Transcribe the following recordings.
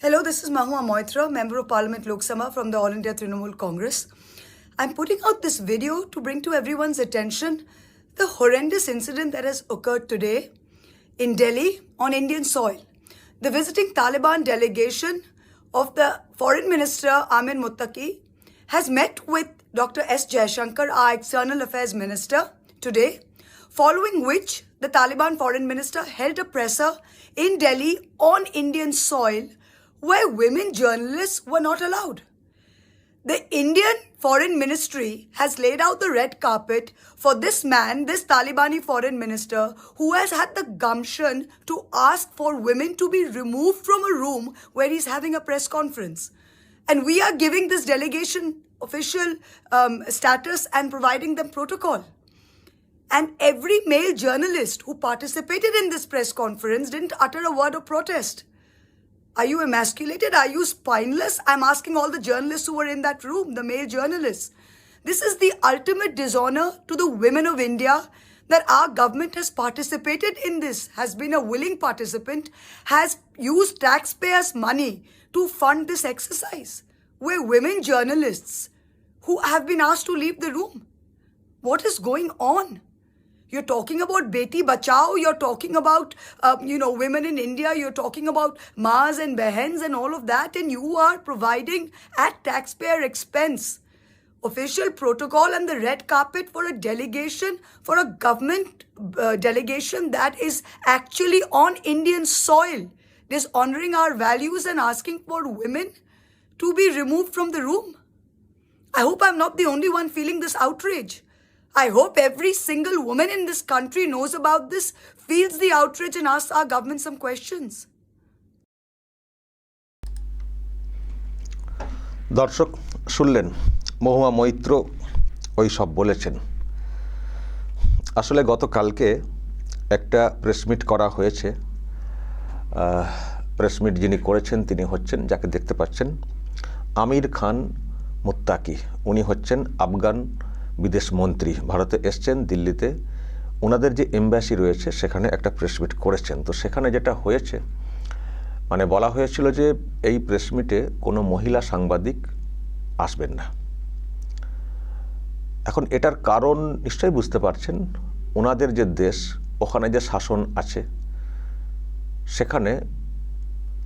Hello, this is Mahua Moitra, Member of Parliament Lok Sabha from the All India Trinamool Congress. I'm putting out this video to bring to everyone's attention the horrendous incident that has occurred today in Delhi on Indian soil. The visiting Taliban delegation of the Foreign Minister Amin Muttaqi has met with Dr. S. Jaishankar, our External Affairs Minister, today, following which the Taliban Foreign Minister held a presser in Delhi on Indian soil where women journalists were not allowed. The Indian Foreign Ministry has laid out the red carpet for this man, this Talibani foreign minister, who has had the gumption to ask for women to be removed from a room where he's having a press conference. And we are giving this delegation official um, status and providing them protocol. And every male journalist who participated in this press conference didn't utter a word of protest. Are you emasculated? Are you spineless? I'm asking all the journalists who were in that room, the male journalists. This is the ultimate dishonor to the women of India that our government has participated in this, has been a willing participant, has used taxpayers' money to fund this exercise. Where women journalists who have been asked to leave the room. What is going on? You're talking about Beti Bachao, you're talking about, uh, you know, women in India, you're talking about Maas and Behens and all of that, and you are providing at taxpayer expense official protocol and the red carpet for a delegation, for a government uh, delegation that is actually on Indian soil, dishonoring our values and asking for women to be removed from the room. I hope I'm not the only one feeling this outrage. I hope every single woman in this country knows about this, feels the outrage, and asks our government some questions. দর্শক শুনলেন মহুয়া মৈত্র ওই সব বলেছেন আসলে গতকালকে একটা press meet করা হয়েছে প্রেস মিট যিনি করেছেন তিনি হচ্ছেন যাকে দেখতে পাচ্ছেন আমির খান মুত্তাকি উনি হচ্ছেন আফগান বিদেশ মন্ত্রী ভারতে এসছেন দিল্লিতে। ওনাদের যে এম্বাসি রয়েছে, সেখানে একটা প্রেস মিট করেছেন। তো সেখানে যেটা হয়েছে মানে বলা হয়েছিল যে এই প্রেস মিটে কোনো মহিলা সাংবাদিক আসবেন না। এখন এটার কারণ নিশ্চয়ই বুঝতে পারছেন। ওনাদের যে দেশ, ওখানে যে শাসন আছে, সেখানে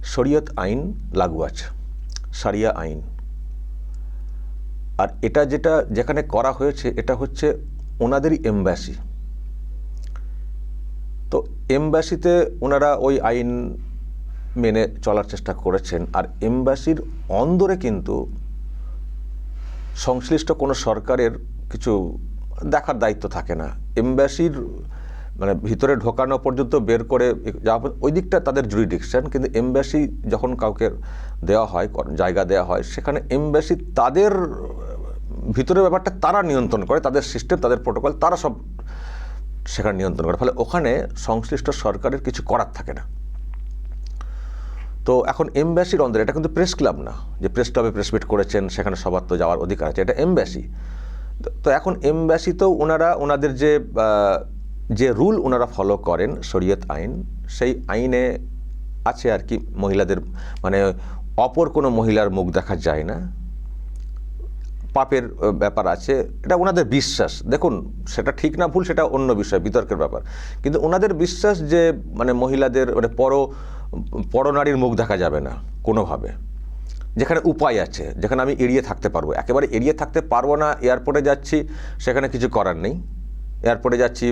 শরীয়ত আইন লাগু আছে, সারিয়া আইন। আর এটা যেটা যেখানে করা হয়েছে, এটা হচ্ছে ওনাদেরই এম্বাসি। তো এম্বাসিতে ওনারা ওই আইন মেনে চলার চেষ্টা করেছেন, আর এম্বাসির অন্দরে কিন্তু সংশ্লিষ্ট কোনো সরকারের কিছু দেখার দায়িত্ব থাকে না। এম্বাসির মানে ভিতরে ঢোকানো পর্যন্ত বের করে ওই দিকটা তাদের জুরিডিকশন কিন্তু এমব্যাসি যখন কাউকে দেওয়া হয়, জায়গা দেওয়া হয়, সেখানে এম্বাসি তাদের ভিতরের ব্যাপারটা তারা নিয়ন্ত্রণ করে, তাদের সিস্টেম তাদের প্রোটোকল তারা সব সেখানে নিয়ন্ত্রণ করে। ফলে ওখানে সংশ্লিষ্ট সরকারের কিছু করার থাকে না। তো এখন এমব্যাসির অন্দরে এটা কিন্তু প্রেস ক্লাব না, যে প্রেস ক্লাবে প্রেস মিট করেছেন, সেখানে সবার তো যাওয়ার অধিকার আছে, এটা এমব্যাসি তো এখন এমব্যাসিতেও ওনারা, ওনাদের যে যে রুল ওনারা ফলো করেন, শরীয়ত আইন, সেই আইনে আছে আর কি মহিলাদের মানে অপর কোনো মহিলার মুখ দেখা যায় না। পাপের ব্যাপার আছে। এটা ওনাদের বিশ্বাস। দেখুন, সেটা ঠিক না ভুল, সেটা অন্য বিষয়, বিতর্কের ব্যাপার। কিন্তু ওনাদের বিশ্বাস যে মানে মহিলাদের মানে পর পরনারীর মুখ দেখা যাবে না, কোনোভাবে। যেখানে উপায় আছে, যেখানে আমি এড়িয়ে থাকতে পারব। একেবারে এড়িয়ে থাকতে পারব না, এয়ারপোর্টে যাচ্ছি, সেখানে কিছু করার নেই। এয়ারপোর্টে যাচ্ছি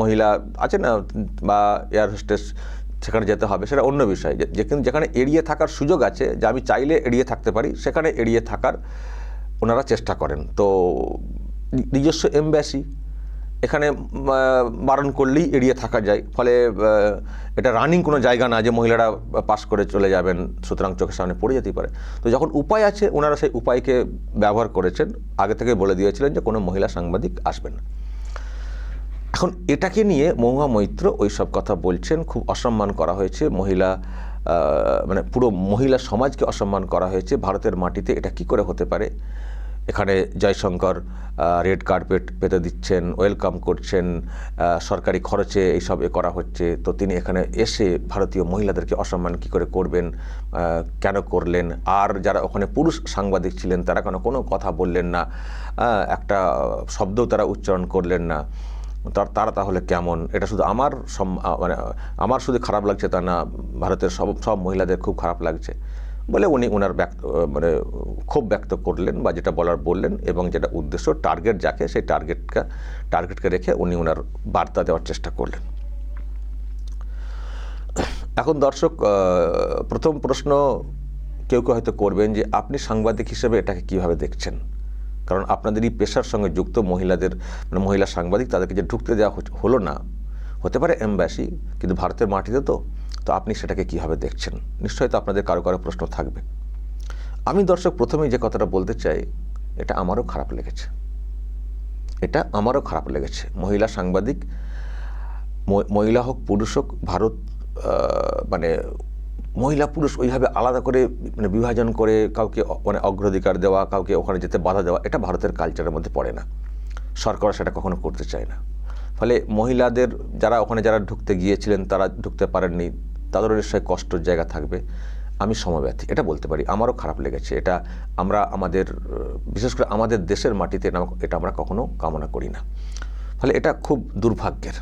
মহিলা আছে না, বা এয়ার হোস্টেস সেখানে যেতে হবে, সেটা অন্য বিষয়। যে কিন্তু যেখানে এড়িয়ে থাকার সুযোগ আছে, যে আমি চাইলে এড়িয়ে থাকতে পারি, সেখানে এড়িয়ে থাকার ওনারা চেষ্টা করেন। তো নিজস্ব এমব্যাসি, এখানে বারণ করলেই এড়িয়ে থাকা যায়। ফলে এটা রানিং কোনো জায়গা না যে মহিলারা পাস করে চলে যাবেন, সুতরাং চোখের সামনে পড়ে যেতেই পারে। তো যখন উপায় আছে, ওনারা সেই উপায়কে ব্যবহার করেছেন। আগে থেকে বলে দিয়েছিলেন যে কোনো মহিলা সাংবাদিক আসবেন না। এখন এটাকে নিয়ে মহুয়া মৈত্র ওই সব কথা বলছেন। খুব অসম্মান করা হয়েছে। মহিলা মানে পুরো মহিলা সমাজকে অসম্মান করা হয়েছে। ভারতের মাটিতে এটা কি করে হতে পারে? এখানে জয়শঙ্কর রেড কার্পেট পেতে দিচ্ছেন, ওয়েলকাম করছেন সরকারি খরচে এইসব এ করা হচ্ছে। তো তিনি এখানে এসে ভারতীয় মহিলাদেরকে অসম্মান কী করে করবেন? কেন করলেন? আর যারা ওখানে পুরুষ সাংবাদিক ছিলেন, তারা কেন, কোনো কথা বললেন না। একটা শব্দও তারা উচ্চারণ করলেন না। তার, তারা তাহলে কেমন? এটা শুধু আমার মানে আমার শুধু খারাপ লাগছে তা না, ভারতের সব সব মহিলাদের খুব খারাপ লাগছে বলে উনি ওনার ব্যক্ত মানে ক্ষোভ ব্যক্ত করলেন বা যেটা বলার বললেন এবং যেটা উদ্দেশ্য টার্গেট যাকে, সেই টার্গেটকে টার্গেটকে রেখে উনি ওনার বার্তা দেওয়ার চেষ্টা করলেন। এখন দর্শক প্রথম প্রশ্ন কেউ কেউ হয়তো করবেন যে আপনি সাংবাদিক হিসেবে এটাকে কীভাবে দেখছেন? কারণ আপনাদের এই পেশার সঙ্গে যুক্ত মহিলাদের মানে মহিলা সাংবাদিক তাদেরকে যে ঢুকতে দেওয়া হলো না, হতে পারে এমব্যাসি, কিন্তু ভারতের মাটিতে তো তো আপনি সেটাকে কীভাবে দেখছেন? নিশ্চয়ই তো আপনাদের কারও কারও প্রশ্ন থাকবে। আমি দর্শক প্রথমেই যে কথাটা বলতে চাই, এটা আমারও খারাপ লেগেছে। এটা আমারও খারাপ লেগেছে। মহিলা সাংবাদিক মহিলা হোক, পুরুষ হোক, ভারত মানে মহিলা পুরুষ ওইভাবে আলাদা করে মানে বিভাজন করে কাউকে মানে অগ্রাধিকার দেওয়া, কাউকে ওখানে যেতে বাধা দেওয়া, এটা ভারতের কালচারের মধ্যে পড়ে না। সরকার সেটা কখনো করতে চায় না। ফলে মহিলাদের যারা ওখানে যারা ঢুকতে গিয়েছিলেন, তারা ঢুকতে পারেননি, তাদেরও নিশ্চয়ই কষ্টর জায়গা থাকবে। আমি সমব্যথী, এটা বলতে পারি। আমারও খারাপ লেগেছে। এটা আমরা আমাদের, বিশেষ করে আমাদের দেশের মাটিতে এটা- আমরা কখনো কামনা করি না। ফলে এটা খুব দুর্ভাগ্যের।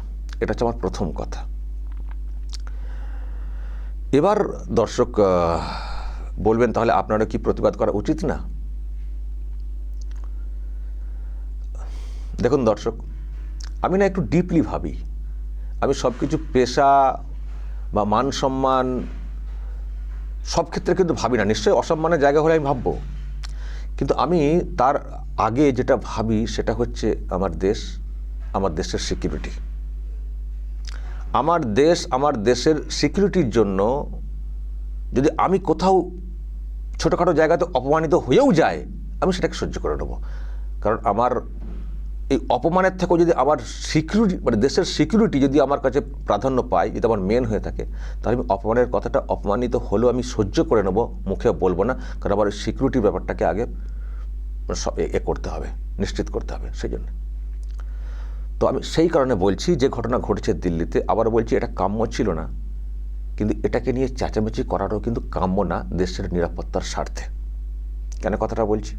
এটা হচ্ছে আমার প্রথম কথা। এবার দর্শক বলবেন তাহলে আপনারা কি প্রতিবাদ করা উচিত না? দেখুন দর্শক, আমি না একটু ডিপলি ভাবি। আমি সব কিছু পেশা বা মান সম্মান সব ক্ষেত্রে কিন্তু ভাবি না। নিশ্চয়ই অসম্মানের জায়গা হলে আমি ভাববো। কিন্তু আমি তার আগে যেটা ভাবি সেটা হচ্ছে আমার দেশ, আমার দেশের সিকিউরিটি আমার দেশ আমার দেশের সিকিউরিটির জন্য যদি আমি কোথাও ছোটোখাটো জায়গাতে অপমানিত হয়েও যায় আমি সেটাকে সহ্য করে নেব। কারণ আমার এই অপমানের থেকেও যদি আমার সিকিউরিটি মানে দেশের সিকিউরিটি যদি আমার কাছে প্রাধান্য পায়, যদি আমার মেন হয়ে থাকে, তাহলে আমি অপমানের কথাটা অপমানিত হলেও আমি সহ্য করে নেব, মুখে বলব না। কারণ আমার সিকিউরিটির ব্যাপারটাকে আগে এ- এ করতে হবে, নিশ্চিত করতে হবে, সেই জন্য। তো আমি সেই কারণে বলছি, যে ঘটনা ঘটেছে দিল্লিতে, আবার বলছি এটা কাম্য ছিল না। কিন্তু এটাকে নিয়ে চেঁচামেচি করারও কিন্তু কাম্য না দেশের নিরাপত্তার স্বার্থে। কেন কথাটা বলছি?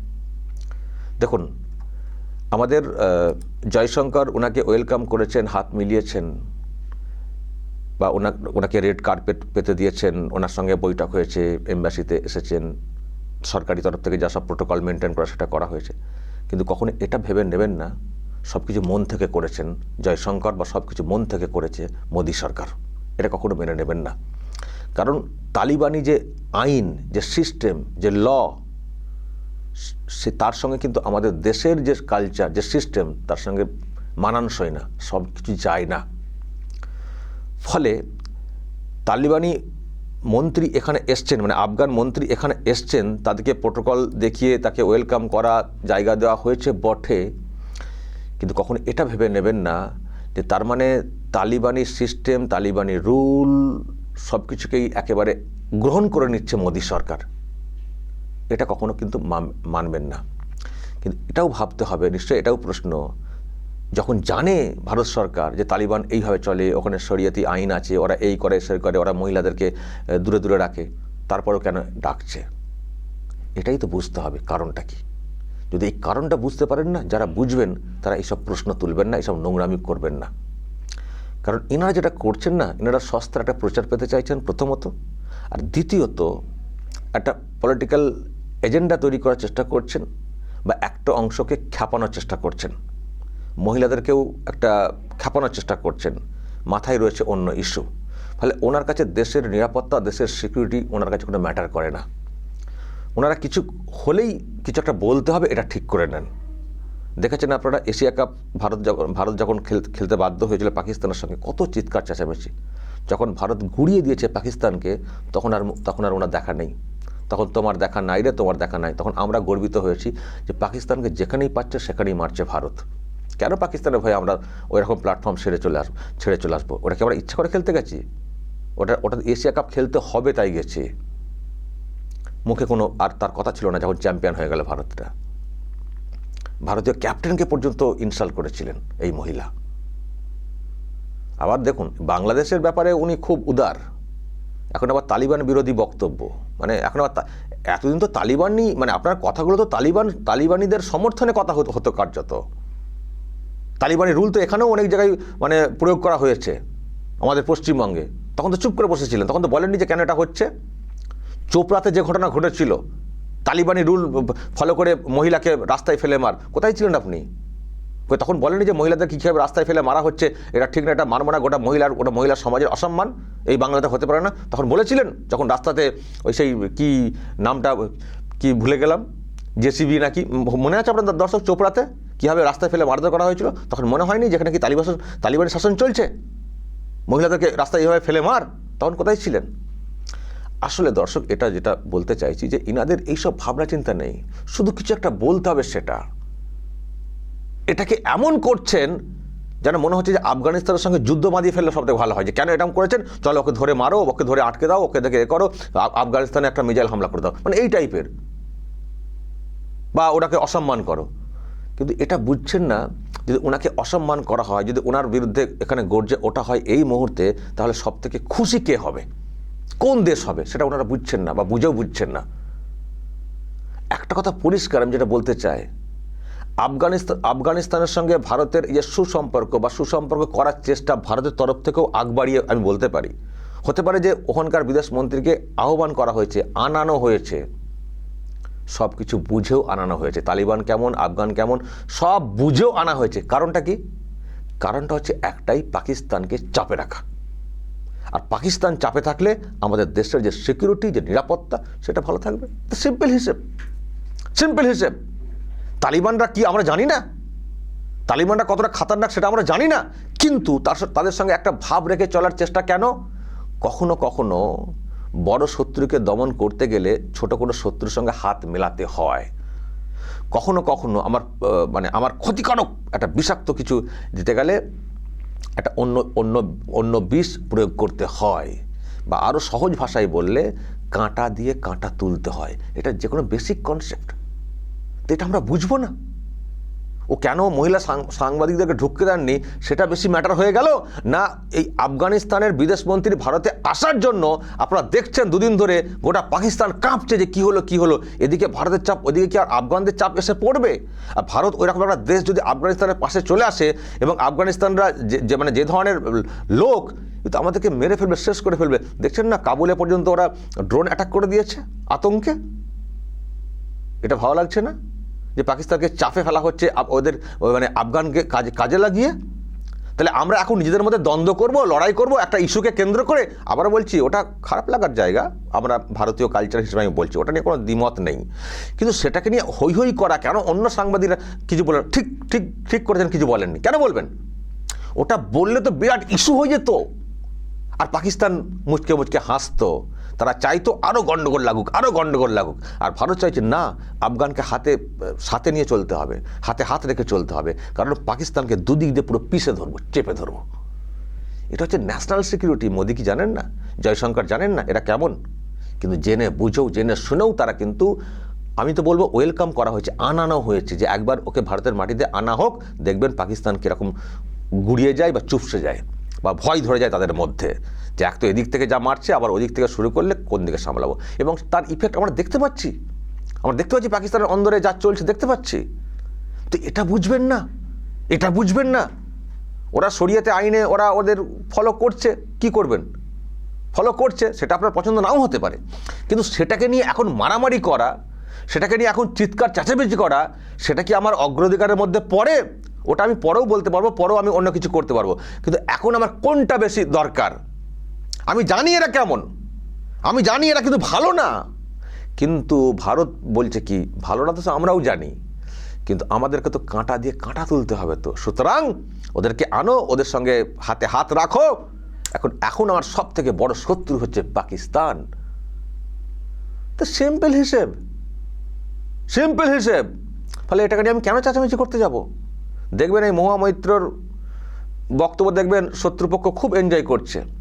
দেখুন, আমাদের জয়শঙ্কর ওনাকে ওয়েলকাম করেছেন, হাত মিলিয়েছেন, বা ওনা ওনাকে রেড কার্পেট পেতে দিয়েছেন, ওনার সঙ্গে বৈঠক হয়েছে, এম্বাসিতে এসেছেন, সরকারি তরফ থেকে যা সব প্রোটোকল মেনটেন করা, সেটা করা হয়েছে। কিন্তু কখনো এটা ভেবে নেবেন না সব কিছু মন থেকে করেছেন জয়শঙ্কর বা সব কিছু মন থেকে করেছে মোদী সরকার। এটা কখনো মেনে নেবেন না। কারণ তালিবানি যে আইন, যে সিস্টেম, যে ল, সে তার সঙ্গে কিন্তু আমাদের দেশের যে কালচার, যে সিস্টেম, তার সঙ্গে মানানসই না সব কিছু যায় না। ফলে তালিবানি মন্ত্রী এখানে এসছেন মানে আফগান মন্ত্রী এখানে এসছেন, তাদেরকে প্রোটোকল দেখিয়ে তাকে ওয়েলকাম করা, জায়গা দেওয়া হয়েছে, বটে। কিন্তু কখনো এটা ভেবে নেবেন না যে তার মানে তালিবানি সিস্টেম, তালিবানি রুল সব কিছুকেই একেবারে গ্রহণ করে নিচ্ছে মোদী সরকার। এটা কখনো কিন্তু মানবেন না। কিন্তু এটাও ভাবতে হবে, নিশ্চয়ই এটাও প্রশ্ন। যখন জানে ভারত সরকার যে তালিবান এইভাবে চলে, ওখানে শরিয়তি আইন আছে, ওরা এই করে, সে করে, ওরা মহিলাদেরকে দূরে দূরে রাখে, তারপরও কেন ডাকছে? এটাই তো বুঝতে হবে, কারণটা কি? যদি এই কারণটা বুঝতে পারেন না, যারা বুঝবেন, তারা এইসব প্রশ্ন তুলবেন না এইসব নোংরামি করবেন না। কারণ এনারা যেটা করছেন না, এনারা সস্তার একটা প্রচার পেতে চাইছেন প্রথমত। আর দ্বিতীয়ত, একটা পলিটিক্যাল এজেন্ডা তৈরি করার চেষ্টা করছেন বা একটা অংশকে খ্যাপানোর চেষ্টা করছেন। মহিলাদেরকেও একটা খ্যাপানোর চেষ্টা করছেন। মাথায় রয়েছে অন্য ইস্যু ফলে ওনার কাছে দেশের নিরাপত্তা, দেশের সিকিউরিটি ওনার কাছে কোনো ম্যাটার করে না। ওনারা কিছু হলেই কিছু একটা বলতে হবে, এটা ঠিক করে নেন। দেখেছেন আপনারা এশিয়া কাপ ভারত যখন ভারত যখন খেল- খেলতে বাধ্য হয়েছিল পাকিস্তানের সঙ্গে, কত চিৎকার চেঁচামেচি। যখন ভারত গুড়িয়ে দিয়েছে পাকিস্তানকে, তখন আর তখন আর ওনার দেখা নেই। তখন তোমার দেখা নাই রে, তোমার দেখা নাই। তখন আমরা গর্বিত হয়েছি যে পাকিস্তানকে যেখানেই পাচ্ছে, সেখানেই মারছে ভারত। কেন পাকিস্তানের ভয়ে আমরা ওই রকম প্ল্যাটফর্ম ছেড়ে চলে আসব ছেড়ে চলে আসব? ওটা কি আমরা ইচ্ছা করে খেলতে গেছি। ওটা ওটা এশিয়া কাপ খেলতে হবে তাই গেছি। মুখে কোনো আর তার কথা ছিল না, যখন চ্যাম্পিয়ন হয়ে গেল ভারতটা। ভারতীয় ক্যাপ্টেনকে পর্যন্ত ইনসাল্ট করেছিলেন এই মহিলা। আবার দেখুন, বাংলাদেশের ব্যাপারে উনি খুব উদার। এখন আবার তালিবান বিরোধী বক্তব্য। মানে এখন আবার এতদিন তো তালিবানই মানে আপনার কথাগুলো তো তালিবান তালিবানিদের সমর্থনে কথা হতো হতো কার্যত। তালিবানি রুল তো এখানেও অনেক জায়গায় মানে প্রয়োগ করা হয়েছে। আমাদের পশ্চিমবঙ্গে। তখন তো চুপ করে বসেছিলেন। তখন তো বলেননি যে কেন এটা হচ্ছে। চোপড়াতে যে ঘটনা ঘটেছিল, তালিবানি রুল ফলো করে মহিলাকে রাস্তায় ফেলে মার, কোথায় ছিলেন আপনি? তখন বলেনি যে মহিলাদের কী কীভাবে রাস্তায় ফেলে মারা হচ্ছে, এটা ঠিক না, এটা মানব না গোটা মহিলার গোটা মহিলার সমাজের অসম্মান, এই বাংলাতে হতে পারে না। তখন বলেছিলেন, যখন রাস্তাতে ওই সেই কি নামটা, কি ভুলে গেলাম, জেসিবি নাকি, মনে আছে আপনার দর্শক চোপড়াতে, কীভাবে রাস্তায় ফেলে মারধর করা হয়েছিল? তখন মনে হয়নি যেখানে কি তালিবান তালিবানের শাসন চলছে? মহিলাদেরকে রাস্তায় এইভাবে ফেলে মার? তখন কোথায় ছিলেন? আসলে দর্শক, এটা যেটা বলতে চাইছি যে ইনাদের এইসব ভাবনা চিন্তা নেই। শুধু কিছু একটা বলতে হবে সেটা। এটাকে এমন করছেন যেন মনে হচ্ছে যে আফগানিস্তানের সঙ্গে যুদ্ধ বাঁধিয়ে ফেললে সবথেকে ভালো হয় যে, কেন এরকম করেছেন? চলো, ওকে ধরে মারো, ওকে ধরে আটকে দাও, ওকে দেখে এ করো আফগানিস্তানে একটা মিজাইল হামলা করে দাও। মানে এই টাইপের। বা ওটাকে অসম্মান করো। কিন্তু এটা বুঝছেন না, যদি ওনাকে অসম্মান করা হয়, যদি ওনার বিরুদ্ধে এখানে গর্জে ওটা হয় এই মুহূর্তে, তাহলে সব থেকে খুশি কে হবে? কোন দেশ হবে সেটা ওনারা বুঝছেন না বা বুঝেও বুঝছেন না। একটা কথা পরিষ্কার আমি যেটা বলতে চাই আফগানিস্তান আফগানিস্তানের সঙ্গে ভারতের যে সুসম্পর্ক বা সুসম্পর্ক করার চেষ্টা ভারতের তরফ থেকেও আগ বাড়িয়ে আমি বলতে পারি। হতে পারে যে ওখানকার বিদেশ মন্ত্রীকে আহ্বান করা হয়েছে, আনানো হয়েছে। সব কিছু বুঝেও আনানো হয়েছে। তালিবান কেমন, আফগান কেমন, সব বুঝেও আনা হয়েছে। কারণটা কি? কারণটা হচ্ছে একটাই, পাকিস্তানকে চাপে রাখা। আর পাকিস্তান চাপে থাকলে আমাদের দেশের যে সিকিউরিটি যে নিরাপত্তা, সেটা ভালো থাকবে। সিম্পল হিসেব। সিম্পল হিসেব। তালিবানরা কি আমরা জানি না? তালিবানরা কতটা খাতারনাক সেটা আমরা জানি না। কিন্তু তার তাদের সঙ্গে একটা ভাব রেখে চলার চেষ্টা কেন? কখনো কখনো বড় শত্রুকে দমন করতে গেলে ছোট কোনো শত্রুর সঙ্গে হাত মেলাতে হয়। কখনো কখনো আমার মানে আমার ক্ষতিকারক একটা বিষাক্ত কিছু দিতে গেলে একটা অন্য অন্য অন্য বিষ প্রয়োগ করতে হয় বা আরও সহজ ভাষায় বললে কাঁটা দিয়ে কাঁটা তুলতে হয়। এটা যে কোনো বেসিক কনসেপ্ট তো এটা আমরা বুঝব না। ও কেন মহিলা সাংবাদিকদেরকে ঢুকতে দেননি? সেটা বেশি ম্যাটার হয়ে গেল? না, এই আফগানিস্তানের বিদেশমন্ত্রী ভারতে আসার জন্য আপনারা দেখছেন দুদিন ধরে গোটা পাকিস্তান কাঁপছে যে কি হলো কি হলো। এদিকে ভারতের চাপ, ওদিকে কি আর আফগানদের চাপ এসে পড়বে? আর ভারত ওই রকম একটা দেশ যদি আফগানিস্তানের পাশে চলে আসে এবং আফগানিস্তানরা যে মানে যে ধরনের লোক কিন্তু আমাদেরকে মেরে ফেলবে, শেষ করে ফেলবে। দেখছেন না, কাবুলে পর্যন্ত ওরা ড্রোন অ্যাটাক করে দিয়েছে আতঙ্কে? এটা ভালো লাগছে না? যে পাকিস্তানকে চাপে ফেলা হচ্ছে ওদের মানে আফগানকে কাজে কাজে লাগিয়ে, তাহলে আমরা এখন নিজেদের মধ্যে দ্বন্দ্ব করব, লড়াই করব, একটা ইস্যুকে কেন্দ্র করে, আবার বলছি ওটা খারাপ লাগার জায়গা, আমরা ভারতীয় কালচার হিসেবে আমি বলছি, ওটা নিয়ে কোনো দ্বিমত নেই। কিন্তু সেটাকে নিয়ে হই হই করা কেন? অন্য সাংবাদিকরা কিছু বলেন ঠিক ঠিক ঠিক করেছেন, কিছু বলেননি। কেন বলবেন? ওটা বললে তো বিরাট ইস্যু হয়ে যেত। আর পাকিস্তান মুচকে মুচকে হাসতো। তারা চাইতো আরও গণ্ডগোল লাগুক আরও গণ্ডগোল লাগুক। আর ভারত চাইছে, না, আফগানকে হাতে, সাথে নিয়ে চলতে হবে, হাতে হাত রেখে চলতে হবে, কারণ পাকিস্তানকে দুদিক দিয়ে পুরো পিষে ধরবো, চেপে ধরবো। এটা হচ্ছে ন্যাশনাল সিকিউরিটি মোদি কি জানেন না? জয়শঙ্কর জানেন না? এটা কেমন? কিন্তু জেনে বুঝেও, জেনে শুনেও তারা কিন্তু, আমি তো বলব ওয়েলকাম করা হয়েছে, আনানো হয়েছে, যে একবার ওকে ভারতের মাটিতে আনা হোক, দেখবেন পাকিস্তান কীরকম গুড়িয়ে যায় বা চুপসে যায় বা ভয় ধরে যায় তাদের মধ্যে। যে এক তো এদিক থেকে যা মারছে, আবার ওদিক থেকে শুরু করলে কোন দিকে সামলাবো? এবং তার ইফেক্ট আমরা দেখতে পাচ্ছি। আমরা দেখতে পাচ্ছি পাকিস্তানের অন্দরে যা চলছে, দেখতে পাচ্ছি। তো এটা বুঝবেন না। এটা বুঝবেন না। ওরা শরীয়তে আইনে ওরা ওদের ফলো করছে, কি করবেন? ফলো করছে, সেটা আপনার পছন্দ নাও হতে পারে। কিন্তু সেটাকে নিয়ে এখন মারামারি করা, সেটাকে নিয়ে এখন চিৎকার, চেঁচামেচি করা, সেটা কি আমার অগ্রাধিকারের মধ্যে পড়ে? ওটা আমি পরেও বলতে পারব, পরেও আমি অন্য কিছু করতে পারব। কিন্তু এখন আমার কোনটা বেশি দরকার? আমি জানি এরা কেমন। আমি জানি এরা কিন্তু ভালো না। কিন্তু ভারত বলছে কি, ভালো না তো আমরাও জানি। কিন্তু আমাদেরকে তো কাঁটা দিয়ে কাঁটা তুলতে হবে তো। সুতরাং ওদেরকে আনো, ওদের সঙ্গে হাতে হাত রাখো। এখন এখন আমার সব থেকে বড় শত্রু হচ্ছে পাকিস্তান। তো সিম্পল হিসেব। সিম্পল হিসেব। ফলে এটাকে নিয়ে আমি কেন চাচামেচি করতে যাব? দেখবেন এই মহামৈত্রর বক্তব্য দেখবেন শত্রুপক্ষ খুব এনজয় করছে।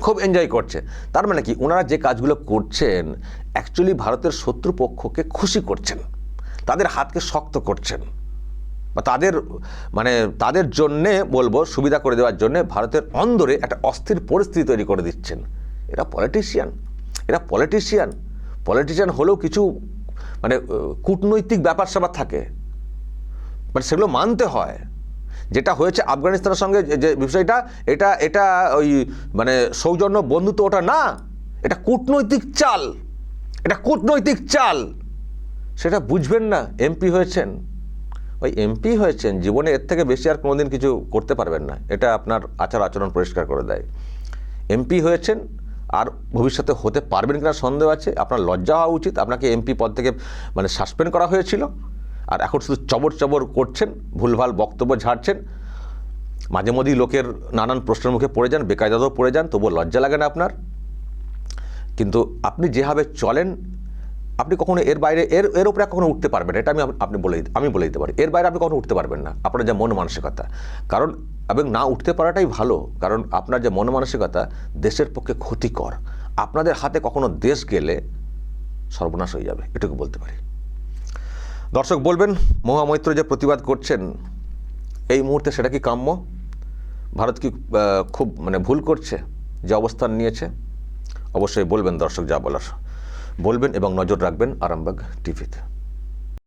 খুব এনজয় করছে। তার মানে কি? ওনারা যে কাজগুলো করছেন অ্যাকচুয়ালি ভারতের শত্রুপক্ষকে খুশি করছেন। তাদের হাতকে শক্ত করছেন। বা তাদের মানে তাদের জন্যে বলব, সুবিধা করে দেওয়ার জন্যে ভারতের অন্দরে একটা অস্থির পরিস্থিতি তৈরি করে দিচ্ছেন। এরা পলিটিশিয়ান এরা পলিটিশিয়ান পলিটিশিয়ান হলেও কিছু মানে কূটনৈতিক ব্যাপার স্যাপার থাকে। মানে সেগুলো মানতে হয়। যেটা হয়েছে আফগানিস্তানের সঙ্গে যে- বিষয়টা, এটা এটা ওই মানে সৌজন্য বন্ধুত্ব ওটা না। এটা কূটনৈতিক চাল। এটা কূটনৈতিক চাল। সেটা বুঝবেন না, এমপি হয়েছেন। ওই এমপি হয়েছেন, জীবনে এর থেকে বেশি আর কোনোদিন কিছু করতে পারবেন না। এটা আপনার আচার আচরণ পরিষ্কার করে দেয়। এমপি হয়েছেন, আর ভবিষ্যতে হতে পারবেন কিনা সন্দেহ আছে। আপনার লজ্জা হওয়া উচিত। আপনাকে এমপি পদ থেকে মানে সাসপেন্ড করা হয়েছিল। আর এখন শুধু চবর চবর করছেন, ভুলভাল বক্তব্য ঝাড়ছেন। মাঝে মধ্যেই লোকের নানান প্রশ্নের মুখে পড়ে যান, বেকায়দাতেও পড়ে যান, তবুও লজ্জা লাগে না আপনার। কিন্তু আপনি যেভাবে চলেন, আপনি কখনো এর বাইরে, এর এর উপরে কখনো উঠতে পারবেন এটা আমি, আপনি বলে আমি বলে দিতে পারি। এর বাইরে আপনি কখনো উঠতে পারবেন না। আপনার যা মন মানসিকতা, কারণ এবং না উঠতে পারাটাই ভালো, কারণ আপনার যে মন মানসিকতা, দেশের পক্ষে ক্ষতিকর। আপনাদের হাতে কখনো দেশ গেলে সর্বনাশ হয়ে যাবে, এটুকু বলতে পারি। দর্শক বলবেন, মহামৈত্র যে প্রতিবাদ করছেন, এই মুহূর্তে সেটা কি কাম্য? ভারত কি খুব মানে ভুল করছে যে অবস্থান নিয়েছে? অবশ্যই বলবেন দর্শক যা বলার। বলবেন এবং নজর রাখবেন আরামবাগ টিভিতে।